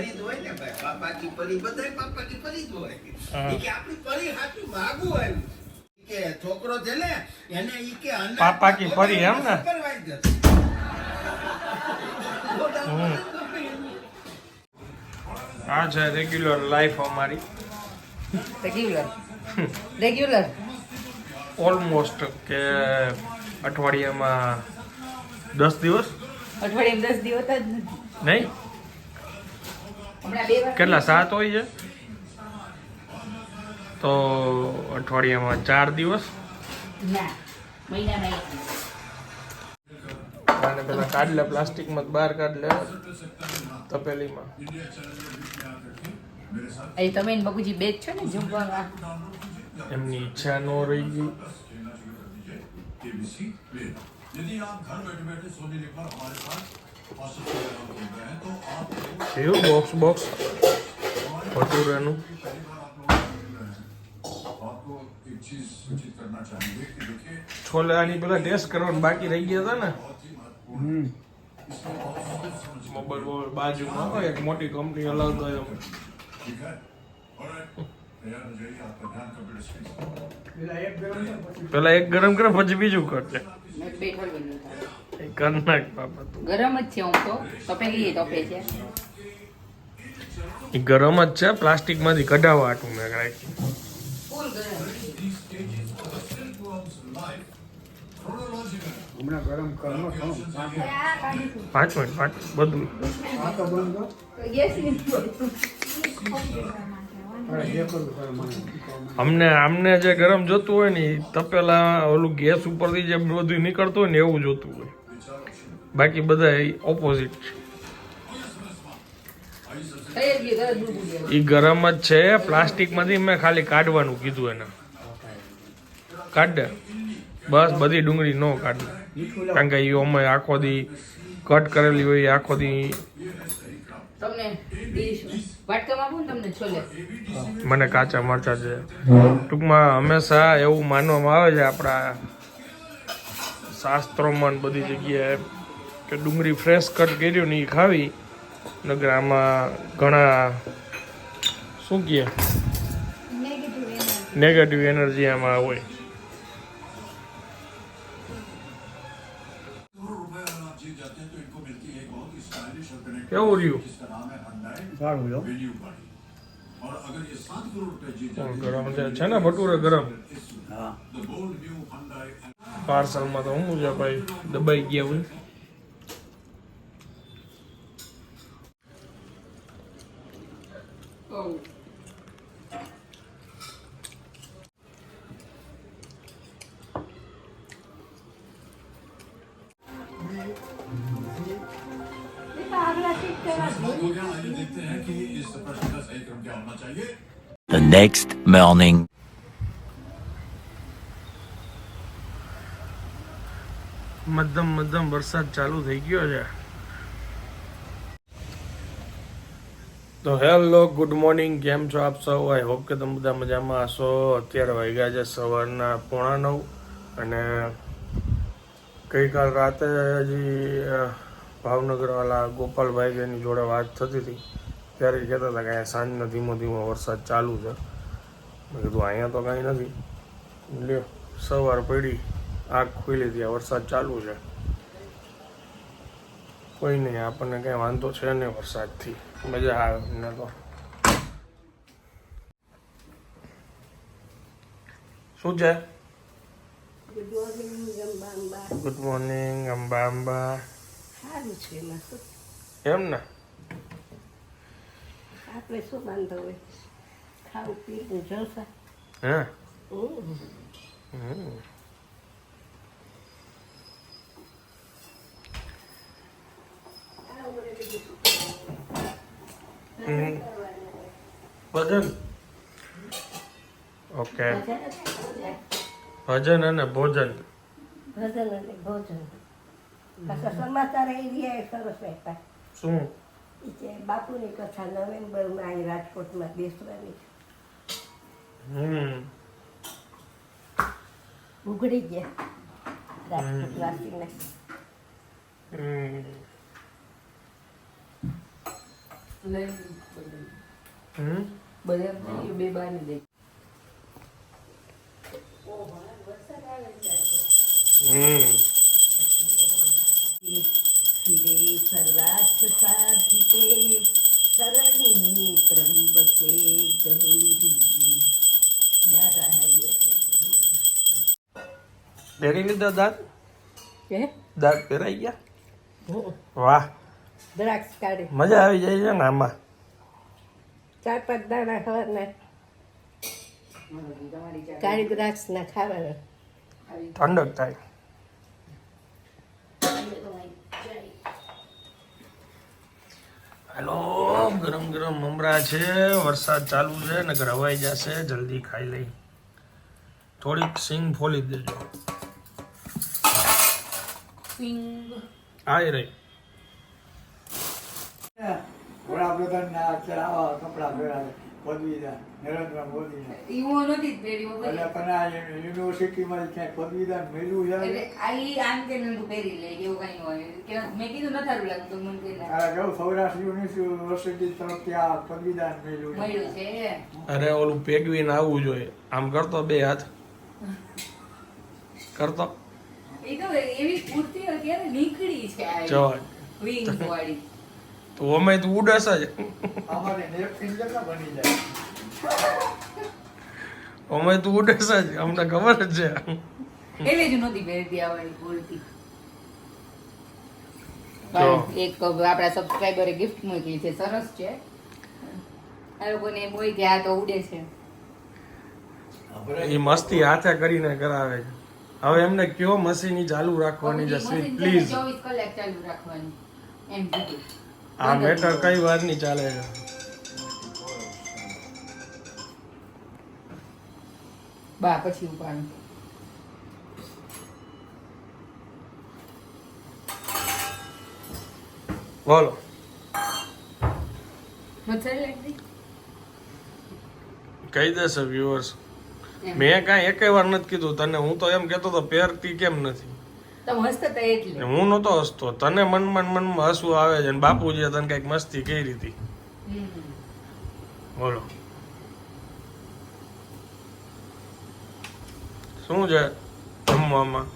પરી જ હોય ને ભાઈ. પાપા કી પરી બધાય પાપા કી પરી જ હોય. હા. કે આપણી પરી હાચું માગું હોય કે છોકરો છે ને એને ઈ કે પાપા કી પરી એમ ને? આ છે રેગ્યુલર લાઈફ અમારી. રેગ્યુલર રેગ્યુલર ઓલમોસ્ટ કે અઠવાડિયામાં દસ દિવસ? અઠવાડિયામાં દસ દિવસ જ નથી. નહીં? કેટલા સાત હોય છે તો અઠવાડિયામાં ચાર દિવસ ના મહિનામાં એક અને પેલા કાઢલે પ્લાસ્ટિકમાં બહાર કાઢલે તપેલીમાં અહીં તમે ને બબુજી બે જ છો ને જમવામાં એમની ઈચ્છા ન રહી ગઈ यदि आप घर बैठे बैठे सोने लेकर हमारे साथ કેવું બોક્સ બોક્સ ભટુરાનું છોલાની પેલા ટેસ્ટ કરવાનું બાકી રહી ગયા હતા ને? બાજુમાં એક મોટી કંપની અલગ હોય પેલા એક ગરમ કરે પછી બીજું કરજે કર બાપા ગરમ જ છે હું તો. તપેલી તપે છે. એ ગરમ જ છે પ્લાસ્ટિકમાંથી કઢાવવા હાટું મેં રાખી પાંચ મિનિટ પાંચ બધું. અમને આમને જે ગરમ જોતું હોય ને તપેલા ઓલું ગેસ ઉપરથી જે બધું નીકળતું હોય ને એવું જોતું હોય. બાકી બધા ઓપોઝિટ છે. એ ગરમ જ છે. પ્લાસ્ટિકમાંથી મેં ખાલી કાઢવાનું કીધું એને. કાઢ. બસ બધી ડુંગળી ન કાઢ. કારણ કે એ અમે આખો દી કટ કરેલી હોય આખો દી મને કાચા મરચા છે. ટૂંકમાં હંમેશા એવું માનવામાં આવે છે આપણા શાસ્ત્રોમાં બધી જગ્યાએ કે ડુંગળી ફ્રેશ કટ કર્યું ને એ ખાવી. નગરામાં ઘણા શું કહે? નેગેટિવ એનર્જી આમાં હોય. કેવું રહ્યું? ગરમ છે. ને ભટુરે ગરમ? પાર્સલમાં તો હું જ ભાઈ દબાઈ ગયા હોય. देखते हैं कि इस प्रश्न का सही क्रम क्या होना चाहिए The next morning. મધ્યમ મધ્યમ વરસાદ ચાલુ થઈ ગયો છે તો હેલો ગુડ મોર્નિંગ કેમ છો આપ સૌ આઈ હોપ કે તમે બધા મજામાં હશો અત્યારે વાગ્યા છે સવારના પોણા નવ અને ગઈકાલ રાતે હજી અ, ભાવનગરવાળા ગોપાલભાઈ એની જોડે વાત થતી હતી. ત્યારે કહેતા હતા કે અહીંયા સાંજનો ધીમો ધીમો વરસાદ ચાલુ છે. મેં કીધું અહીંયા તો કાંઈ નથી. લ્યો સવાર પડી આગ ખુલી હતી વરસાદ ચાલુ છે. કોઈ નહીં આપણને કંઈ વાંધો છે નહીં વરસાદથી. મજા આવે અમને તો. શું છે? ગુડ મોર્નિંગ અંબા અંબા સારું છે એમાં શું? એમ ને? આપણે શું વાંધો હોય? ખાવું પીવું જલસા? હે. ભજન? ઓકે. ભજન અને ભોજન. ભજન અને ભોજન. સમાચાર એ રહ્યા સરસ રહેતા. શું? કે બાપુની કથા નવેમ્બરમાં અહીં રાજકોટમાં બેસવાની છે. હમ. ઉઘડી ગયા રાજકોટ વાસીને હમ. લઈને હમ? બધા બે બાર ને દે હમ. ત્રંબકે ગૌરી પહેરી લીધા દાંત કે દાંત પહેરાઈ ગયા? વાહ. દ્રાક્ષ કાઢે. મજા આવી જાય છે ને આમાં. ચાર પાંચ દાણા ખાવાના. કાળી દ્રાક્ષ ના ખાવાના. ઠંડક થાય. હેલો ગરમ ગરમ મમરા છે. વરસાદ ચાલુ છે નગર હવાઈ જશે. જલ્દી ખાઈ લઈ. થોડીક સિંગ ફોલી દેજો. સિંગ. આઈ રહી વડાપ્રધાનના અત્યારે આવા કપડાં પહેરાવે. પદવીદાર નરેન્દ્ર મોદીના. ઈવો નથી જ એટલે પણ આ યુનિવર્સિટીમાં ક્યાંય પદવીદાર મેળવું છે એટલે આ ઈ આમ કે નંદુ પહેરી લે એવું કઈ હોય. કે મેં કીધું ન થારું લાગતું તો મને કે આ કેવું સૌરાષ્ટ્ર યુનિવર્સિટી તરફથી આ પદવીદાર મેળવું મળ્યું છે. અરે ઓલું પેગવીને આવવું જોઈએ. આમ કરતો બે હાથ. કરતો. એ તો એવી કુર્તી અત્યારે નીકળી છે આ જો wings વાળી તો અમે તો ઉડસ જ. અમે તો ઉડસ જ. અમને ખબર જ છે. એટલે જ નહોતી પહેરતી આ વાળી કુર્તી. જો. પણ એક આપણા સબસ્ક્રાઇબરે ગિફ્ટ મોકલી છે. સરસ છે. આ લોકોને એમ હોય કે આ તો ઉડે છે. એ મસ્તી હાથે કરીને કરાવે છે. હવે એમને કયો મશીની ચાલુ રાખવાની છે પ્લીઝ ચોવીસ કલાક ચાલુ રાખવાની. એમ કીધું. આ મેટર કઈ વારની ચાલે છે? બા પછી ઉપાડું બોલો. કહી દેશે વ્યુઅર્સ મેં કાંઈ એકે વાર નથી કીધું. તને હું તો એમ કહેતો તો પહેરતી કેમ નથી? હું નતો હસતો. તને મનમાં મન મનમાં હસવું આવે છે ને બાપુજીએ તને કંઈક મસ્તી કરી હતી. બોલો. શું છે જમવામાં?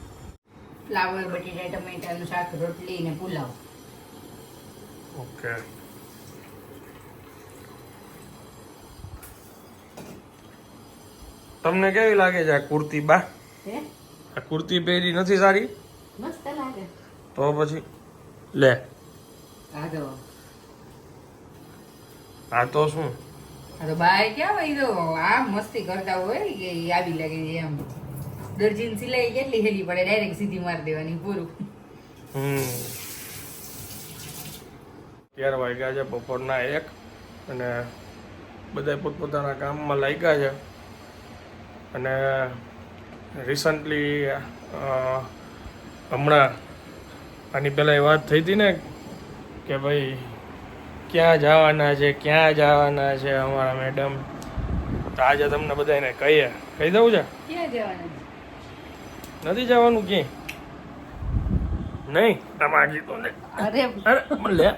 ફ્લાવર બટેટા ટમેટાનું શાક રોટલી ને પુલાવ. ઓકે. તમને કેવી લાગે છે આ કુર્તી બા? આ કુર્તી પહેરી નથી સારી? મસ્ત લાગે. તો પછી લે. આ તો આ તો શું? આ તો બાય ક્યાં હોય તો આ મસ્તી કરતા હોય કે આવી લાગે એમ. દરજીની સિલાઈ કેટલી હેલી પડે ડાયરેક્ટ સીધી મારી દેવાની પૂરું. હમ. અત્યારે વાગ્યા છે બપોરના એક અને બધા પોતપોતાના કામમાં લાગ્યા છે. અને રિસન્ટલી હમણાં આની પહેલાં એ વાત થઈ હતી ને કે ભાઈ ક્યાં જવાના છે ક્યાં જવાના છે અમારા મેડમ તો આજે તમને બધાને કહીએ. કહી દઉં છે? નથી જવાનું ક્યાંય? નહીં તમારી માગી તો ને અરે. અરે લે.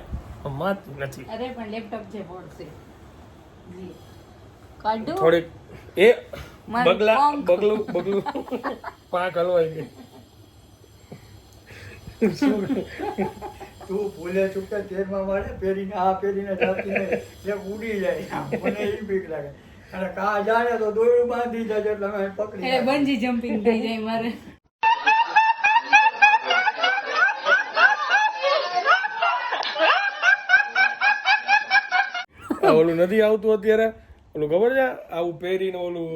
માતી નથી. અરે પણ લેપટોપ છે પડશે કાઢો? થોડીક એ બગલા બગલું બગલું પાંખ હલવાઈ ગઈ તું ભૂલે ચૂકે તેરમાં મળે પહેરીને આ પહેરીને જાતીને જે ઉડી જાય. મને એ બીક લાગે. અને કા જાય તો દોયડું બાંધી જાય એટલે અમે પકડી એટલે બંજી જમ્પિંગ થઈ જાય મારે. ઓલું નથી આવતું અત્યારે? ઓલું ખબર છે? આવું પહેરીને ઓલું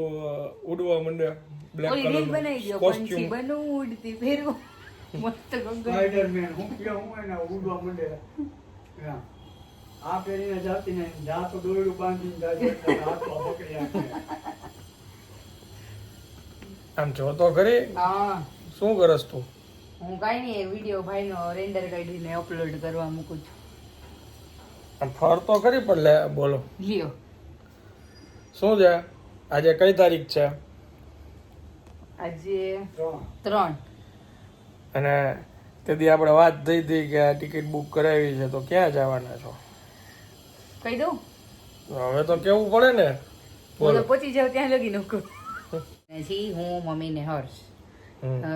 ઉડવા માંડે. બ્લેક બનાવી દો કલર કોસ્ટ્યુમ બનવું ઉડતી ફેરવું મસ્ત સ્પાઈડરમેન હું કે હું એને ઉડવા માંડે? હા. આ પહેરીને જાતી ને જા તો દોયડું બાંધીને જાય હાથ પકડી આમ જો તો ખરી. હા. શું કરસ તું? હું કાંઈ નહીં વીડિયો ભાઈનો રેન્ડર કાઢીને અપલોડ કરવા મૂકું છું. આમ ફરતો કરી પણ લે બોલો. લ્યો. શું છે? આજે કઈ તારીખ છે? આજે ત્રણ. અને તેથી આપણે વાત થઈ હતી કે આ ટિકિટ બુક કરાવી છે તો ક્યાં જવાના છો? કહી દઉં? હવે તો કેવું પડે ને? તો પહોંચી જાવ ત્યાં લગી નકું પછી હું મમ્મી ને હર્ષ.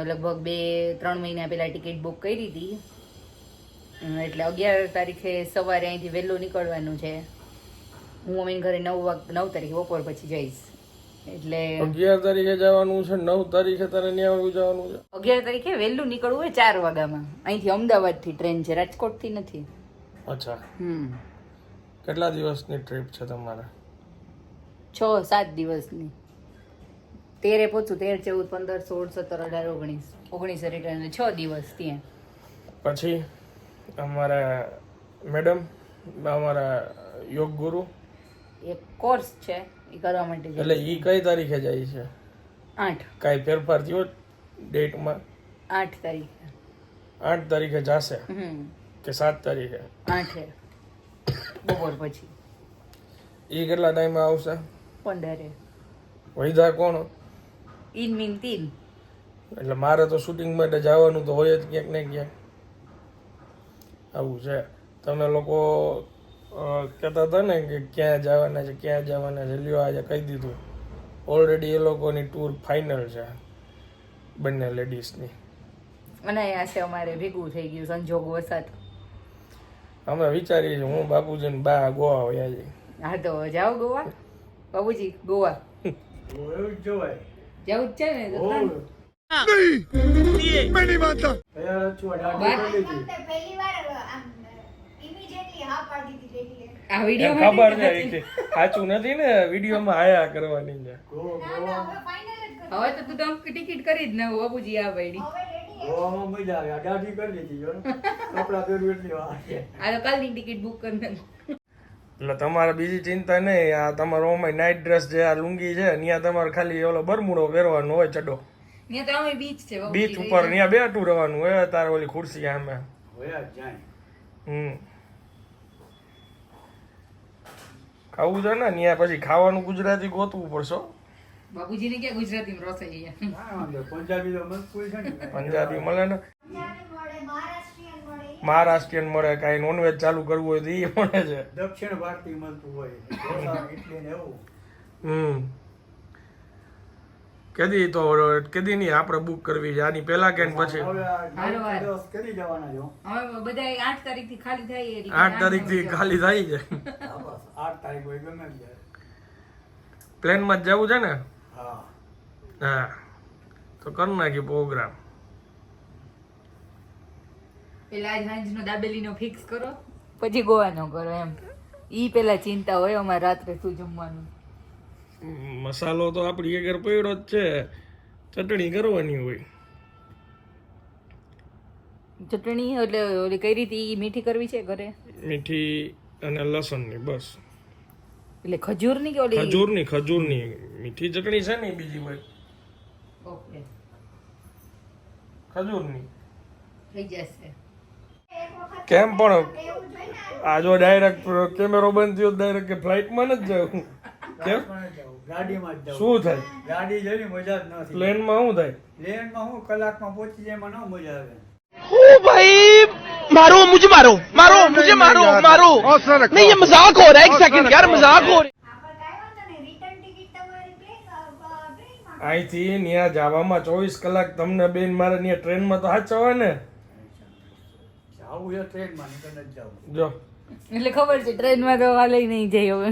લગભગ બે ત્રણ મહિના પહેલા ટિકિટ બુક કરી હતી. એટલે અગિયાર તારીખે સવારે અહીંથી વહેલું નીકળવાનું છે. હું મમ્મીને ઘરે નવ વાગ નવ તારીખે બપોર પછી જઈશ. એટલે અગિયાર તારીખે જવાનું છે નવ તારીખે તારે ત્યાં જવાનું છે. અગિયાર તારીખે વહેલું નીકળવું હોય ચાર વાગ્યામાં. અહીંથી અમદાવાદથી ટ્રેન છે રાજકોટથી નથી. અચ્છા. હમ. કેટલા દિવસની ટ્રીપ છે તમારે? છ સાત દિવસની. તેરે પહોંચું તેર ચૌદ પંદર સોળ સત્તર અઢાર ઓગણીસ. ઓગણીસ રિટર્ન છ દિવસ ત્યાં. પછી અમારા મેડમ અમારા યોગ ગુરુ. એક કોર્સ છે. એ કરવા માટે એટલે એ કઈ તારીખે જાય છે? આઠ. કાંઈ ફેરફાર થયો ડેટમાં? આઠ તારીખે. આઠ તારીખે જાશે? કે સાત તારીખે? આઠે. બપોર પછી. એ કેટલા ટાઈમમાં આવશે? પંદરે. વૈધા કોણ? ઇન મીન તીન. એટલે મારે તો શૂટિંગ માટે જવાનું તો હોય જ ક્યાંક ને ક્યાંક. આવું છે. તમે લોકો કહેતા હતા ને કે ક્યાં જવાના છે ક્યાં જવાના છે લ્યો આજે કહી દીધું. ઓલરેડી એ લોકોની ટૂર ફાઇનલ છે બંને લેડીઝની અને અહીંયા છે અમારે ભેગું થઈ ગયું સંજોગ વસાત. અમે વિચારીએ છીએ હું બાપુજી ને બા ગોવા વયા જઈએ. હા તો જાઓ ગોવા? બાબુજી ગોવા. જવું જ છે ને તો દાઢી કરી લીધી. પહેલી વાર આમ immediately હા પાડી દીધી એટલે આ એ ખબર છે સાચું નથી ને વિડીયોમાં આયા કરવાની છે. હવે તો તું તો ટિકિટ કરી જ ને બાબુજી આ એટલી વાર છે. આ તો કાલની ટિકિટ બુક કરી નાખ. એટલે તમારે બીજી ચિંતા નહીં. આ તમારો ઓમાં નાઇટ ડ્રેસ જે આ લુંગી છે ત્યાં તમારે ખાલી ઓલો બરમુડો પહેરવાનો હોય ચડો. ત્યાં તો અમે બીચ છે બીચ ઉપર ત્યાં બેઠું રહેવાનું હોય તારે ઓલી ખુરશી આમે. હમ. ખાવું છે ને ત્યાં પછી ખાવાનું ગુજરાતી ગોતવું પડશે. બાબુજીને ક્યાં ના વાંધો પંજાબી મળે ને. મહારાષ્ટ્રીયન મળે. કાંઈ નોનવેજ ચાલુ કરવું હોય તો એ મળે છે. દક્ષિણ ભારતીય મળતું હોય. ઢોસા, ને એવું. હમ. કેદી તો કેદી ની આપણે બુક કરવી છે? આની પહેલા કે પછી? આઠ તારીખથી ખાલી થાય આઠ તારીખથી ખાલી થાય છે. હા, માં જ જવું છે ને? હા. હા. તો કર નાખી પ્રોગ્રામ પેલા આજ સાંજનો દાબેલીનો ફિક્સ કરો. પછી ગોવાનો કરો એમ. ઈ પેલા ચિંતા હોય અમારે રાત્રે શું જમવાનું. મસાલો તો આપણી આગળ પડ્યો જ છે. ચટણી કરવાની હોય. ચટણી એટલે ઓલી કઈ રીતે મીઠી કરવી છે ઘરે? મીઠી અને લસણની બસ. એટલે ખજૂરની કે ઓલી ખજૂરની ખજૂરની. મીઠી ચટણી છે ને બીજી હોય. ઓકે. ખજૂરની. થઈ જશે. કેમ પણ આજો આ જો ડાયરેક્ટ કેમેરો બંધ થયો ડાયરેક્ટ કે ફ્લાઇટમાં જ જાવ કેમ. ગાડીમાં જ જાઉં શું થાય ગાડી જેવી મજા જ નથી પ્લેનમાં શું થાય પ્લેનમાં હું કલાકમાં પહોંચી જાય એમાં ન મજા આવે ओ भाई मारो मुझे मारो मारो मुझे मारो मारो नहीं ये मजाक हो रहा है एक सेकंड यार मजाक हो रहा है આપણે કાંઈ વાંધો નહીં રિટર્ન ટિકિટ તમારી પ્લેન ટ્રેનમાં અહીંથી ત્યાં જવામાં ચોવીસ કલાક તમને બેન મારે ત્યાં ટ્રેનમાં તો સાચવવા ને જાવું એ ટ્રેનમાં નીકળ જ જાવું જો એટલે ખબર છે ટ્રેનમાં તો હાલે નહીં જાય હવે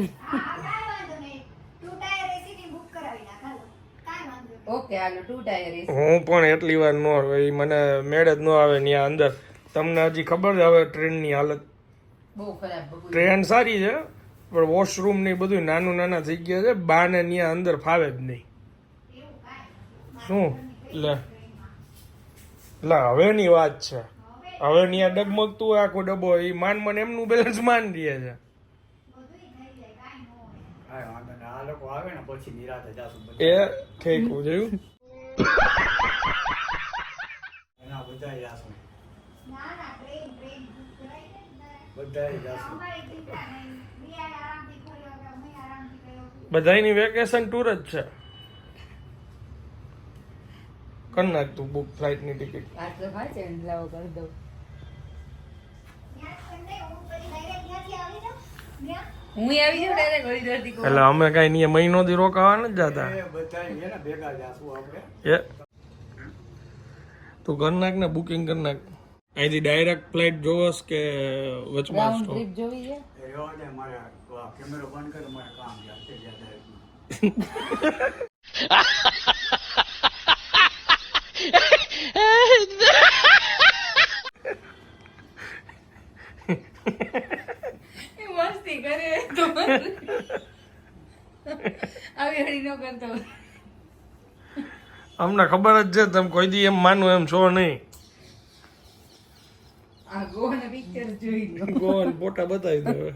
હું પણ એટલી વાર ન આવે મને મેળ જ ન આવે ત્યાં અંદર. તમને હજી ખબર છે હવે ટ્રેનની હાલત? બહુ ખરાબ બબુ. ટ્રેન સારી છે પણ વોશરૂમ ને બધું નાનું નાના થઈ ગયા છે બાને ત્યાં અંદર ફાવે જ નહીં. શું? લે. લે હવેની વાત છે. હવે ત્યાં ડગમગતું હોય આખો ડબ્બો એ માન મને એમનું બેલેન્સ માન રહે છે. લોકો આવે ને પછી નિરાતે જાશું એ ઠેકવું જોયું. એના બધા જાશું. ના ના ટ્રેન ટ્રેન બુક કરાવી દે ને બધા જાશું અમારી ચિંતા નહીં બિયાને આરામથી ફર્યો કે અમે આરામથી કર્યો બધાયની વેકેશન ટૂર જ છે. કર નાખ તું બુક ફ્લાઇટની ટિકિટ આટલો ભાઈ છે લાવો કર દઉં. હું આવી જાઉં ડાયરેક્ટ હરિદ્વારથી ગોવા. એટલે અમે કઈ નહીં મહિનોથી રોકાવા નથી જતા એ તું કર નાખ ને બુકિંગ કર નાખ અહીંથી ડાયરેક્ટ ફ્લાઇટ જોવસ કે વચમાં સ્ટોપ ટ્રીપ જોવી છે કેમેરો બંધ કરે મારે કામ મસ્તી કરે તો આવી હળી ન કરતો. અમને ખબર જ છે તમે કોઈ દી એમ માનું એમ છો નહીં. આ ગોન પિક્ચર જોઈ લો. ગોન બોટા બતાવી દો હવે.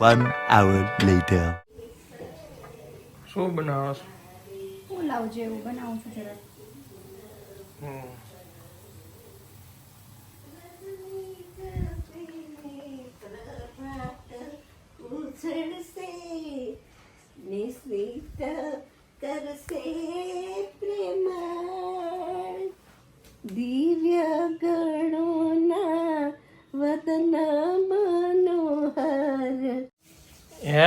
One hour later. શું બનાવો છો? પુલાવ જેવું બનાવું છું જરા હમ. ઉછળશે નિસ્મિત કરશે પ્રેમ દિવ્ય ગણોના વદન મનોહર હે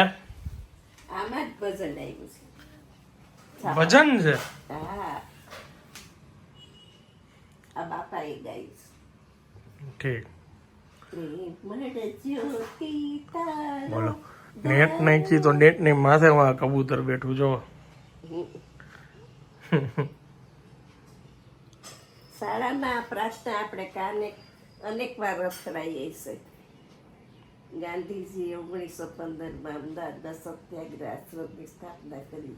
આમાં જ ભજન આવ્યું છે ભજન છે. ઠીક બોલો. નેટ નાખી તો નેટ ને માથે કબૂતર બેઠું જો શાળામાં આ પ્રાર્થના આપણે કાને અનેક વાર અથડાઈએ છે. ગાંધીજી ઓગણીસો પંદરમાં અમદાવાદમાં સત્યાગ્રહ આશ્રમની સ્થાપના કરી.